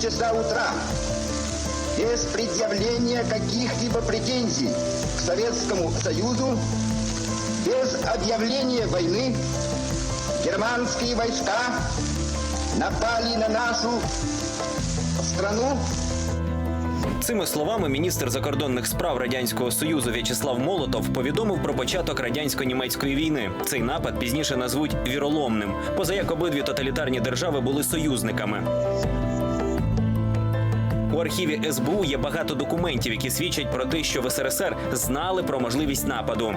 часа утра без предъявления каких-либо претензий к Советскому Союзу, без объявления войны, германские войска напали на нашу страну Цими словами міністр закордонних справ радянського союзу В'ячеслав Молотов повідомив про початок радянсько-німецької війни. Цей напад пізніше назвуть віроломним, поза як обидві тоталітарні держави були союзниками. У архіві СБУ є багато документів, які свідчать про те, що в СРСР знали про можливість нападу.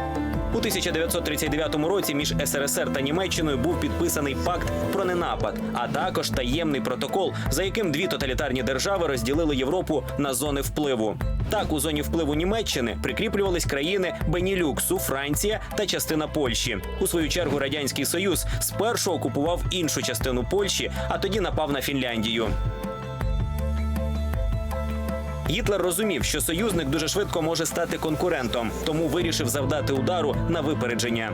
У 1939 році між СРСР та Німеччиною був підписаний пакт про ненапад, а також таємний протокол, за яким дві тоталітарні держави розділили Європу на зони впливу. Так, у зоні впливу Німеччини прикріплювались країни Бенілюксу, Франція та частина Польщі. У свою чергу радянський союз спершу окупував іншу частину Польщі, а тоді напав на Фінляндію. Гітлер розумів, що союзник дуже швидко може стати конкурентом, тому вирішив завдати удару на випередження.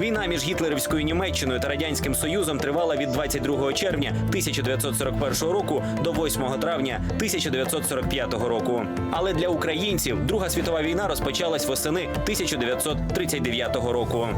Війна між гітлерівською Німеччиною та радянським союзом тривала від 22 червня 1941 року до 8 травня 1945 року. Але для українців Друга світова війна розпочалась восени 1939 року.